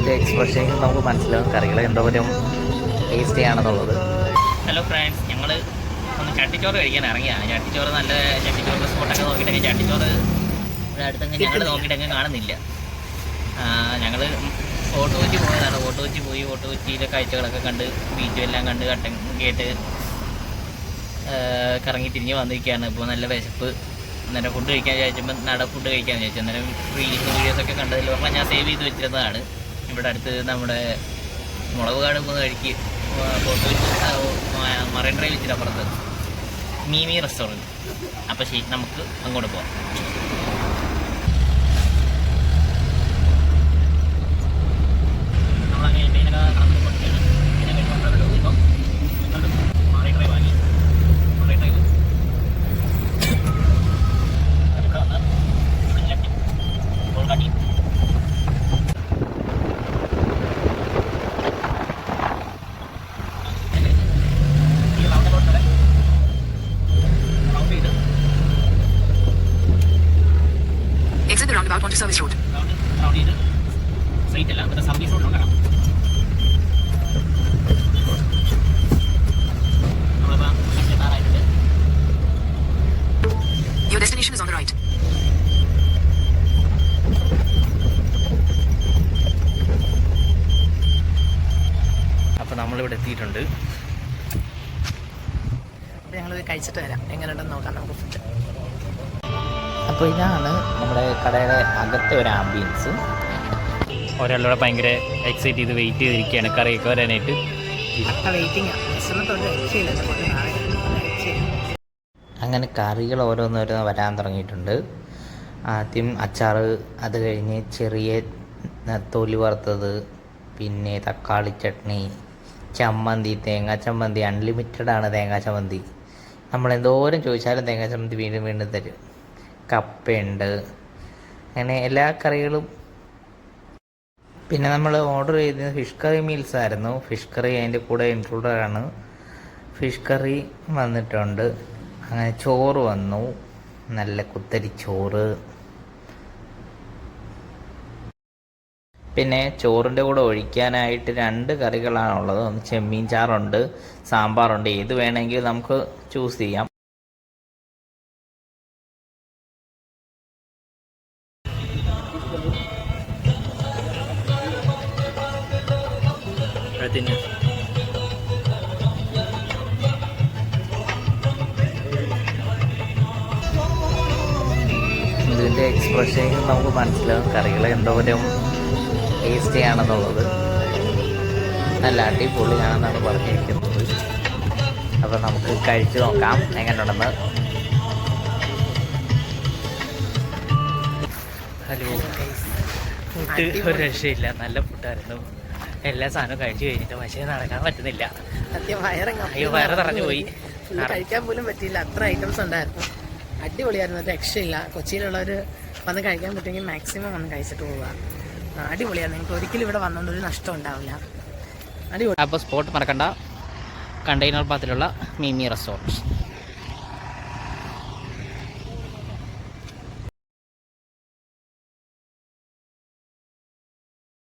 ഇതിന്റെ എക്സ്പ്രഷൻ നമുക്ക് മനസ്സിലാവും കറികൾ എന്തോരം ടേസ്റ്റി ആണെന്നുള്ളത്. ഹലോ ഫ്രണ്ട്സ് ഞങ്ങൾ ഒന്ന് ചട്ടിച്ചോറ് കഴിക്കാൻ ഇറങ്ങിയാണ്. ചട്ടിച്ചോറ് നല്ല ചട്ടിച്ചോറ് സ്പോട്ടൊക്കെ നോക്കിയിട്ടൊക്കെ ചട്ടിച്ചോറ് അടുത്തൊക്കെ ഞങ്ങൾ നോക്കിയിട്ടെങ്കിൽ കാണുന്നില്ല. ഞങ്ങൾ ഫോട്ടോ വെച്ച് പോയതാണ്. ഫോട്ടോ വെച്ച് പോയി ഫോട്ടോ വെച്ചിയിലെ കാഴ്ചകളൊക്കെ കണ്ട് ബീച്ചും എല്ലാം കണ്ട് കട്ടൻ കേട്ട് കറങ്ങി തിരിഞ്ഞ് വന്നിരിക്കുകയാണ്. ഇപ്പോൾ നല്ല വിശപ്പ്. അന്നേരം ഫുഡ് കഴിക്കാൻ ചോദിച്ചപ്പോൾ നട ഫുഡ് കഴിക്കാൻ ചോദിച്ചു അന്നേരം റീൽസ് വീഡിയോസൊക്കെ കണ്ടതിൽ പറഞ്ഞാൽ ഞാൻ സേവ് ചെയ്ത് വെച്ചിരുന്നതാണ്. ഇവിടെ അടുത്ത് നമ്മുടെ മുളക് കാടുമ്പോൾ കഴിക്ക് മറൈൻ ഡ്രൈവ് വെച്ചിട്ട് അപ്പുറത്ത്. മീമി റെസ്റ്റോറന്റ്. അപ്പോൾ ശരി നമുക്ക് അങ്ങോട്ട് പോവാം നമ്മളങ്ങനെ ഇതിനൊക്കെ കടന്നു കൊണ്ടിരിക്കുകയാണ്. ഇതിനെ കഴിഞ്ഞ് നമ്മളവിടെ നോക്കിയപ്പോൾ മറൈൻ ഡ്രൈവ് വാങ്ങി മറൈൻ ഡ്രൈവ് ഇവിടെ വന്ന് ഇവിടെ കോൾക്കാട്ടി ഈ റൗണ്ട് റോഡ് റൗണ്ട് ചെയ്ത് Roundabout onto Service Road. അല്ല മറ്റേ സർവീസ് റോഡിലുണ്ടാകാം നമ്മളിപ്പോൾ എത്താറായിട്ടുണ്ട് Your destination is on the right. അപ്പോൾ നമ്മളിവിടെ എത്തിയിട്ടുണ്ട് അപ്പോൾ ഞങ്ങൾ കഴിച്ചിട്ട് വരാം എങ്ങനെയുണ്ടെന്ന് നോക്കാം നമുക്ക് ഫുഡ് അപ്പോൾ ഇതാണ് നമ്മുടെ കടയുടെ അകത്തെ ഒരു ആംബിയൻസ് ഒരാളിവിടെ ഭയങ്കര എക്സൈറ്റ് ചെയ്ത് വെയിറ്റ് ചെയ്തിരിക്കുകയാണ്. കറിയൊക്കെ വരാനായിട്ട്. അങ്ങനെ കറികൾ ഓരോന്നോരോന്ന് വരാൻ തുടങ്ങിയിട്ടുണ്ട്. ആദ്യം അച്ചാറ് അത് കഴിഞ്ഞ് ചെറിയ തൊലി വറുത്തത് പിന്നെ തക്കാളി ചട്നി ചമ്മന്തി തേങ്ങാ ചമ്മന്തി അൺലിമിറ്റഡ് ആണ് തേങ്ങാ ചമ്മന്തി. നമ്മൾ എന്തോരം ചോദിച്ചാലും തേങ്ങാ ചമ്മന്തി വീണ്ടും വീണ്ടും തരും. കപ്പയുണ്ട്. അങ്ങനെ എല്ലാ കറികളും പിന്നെ നമ്മൾ ഓർഡർ ചെയ്തത് ഫിഷ് കറി മീൽസ് ആയിരുന്നു. ഫിഷ് കറി അതിന്റെ കൂടെ ഇൻക്ലൂഡഡ് ആണ്. ഫിഷ് കറി വന്നിട്ടുണ്ട്. അങ്ങനെ ചോറ് വന്നു. നല്ല കുത്തരി ചോറ്. പിന്നെ ചോറിന്റെ കൂടെ ഒഴിക്കാനായിട്ട് രണ്ട് കറികളാണുള്ളത്. ഒന്ന് ചെമ്മീൻ ചാറുണ്ട് സാമ്പാറുണ്ട്. ഏത് വേണമെങ്കിലും നമുക്ക് ചൂസ് ചെയ്യാം. തിന്നു ഇതിന്റെ എക്സ്പ്രഷൻ നമുക്ക് മനസ്സിലാവും കറികൾ എന്തോരം ടേസ്റ്റി ആണെന്നുള്ളത്. നല്ല അടിപൊളിയാണെന്നാണ് പറഞ്ഞിരിക്കുന്നത്. അപ്പോൾ നമുക്ക് കഴിച്ചു നോക്കാം. എങ്ങനെയുണ്ടെന്ന് ഹലോ ഫുഡ് ഒരു രക്ഷയില്ല. നല്ല ഫുഡായിരുന്നു എല്ലാ സാധനവും കഴിച്ചു കഴിഞ്ഞിട്ട് പക്ഷേ നടക്കാൻ പറ്റുന്നില്ല. അയ്യോ വയറ് നിറഞ്ഞു പോയി കഴിക്കാൻ പോലും പറ്റിയില്ല. അത്ര ഐറ്റംസ് ഉണ്ടായിരുന്നു. അടിപൊളിയായിരുന്നു. രക്ഷയില്ല. കൊച്ചിയിലുള്ളവർ വന്ന് കഴിക്കാൻ പറ്റുമെങ്കിൽ മാക്സിമം വന്ന് കഴിച്ചിട്ട് പോവുക. അടിപൊളിയാണ് നിങ്ങൾക്ക് ഒരിക്കലും ഇവിടെ വന്നുകൊണ്ട് ഒരു നഷ്ടം ഉണ്ടാവില്ല. അടിപൊളി. അപ്പോൾ സ്പോട്ട് മറക്കണ്ട. കണ്ടെയ്നർ പാത്തിലുള്ള മീമി റെസ്റ്റോറന്റ്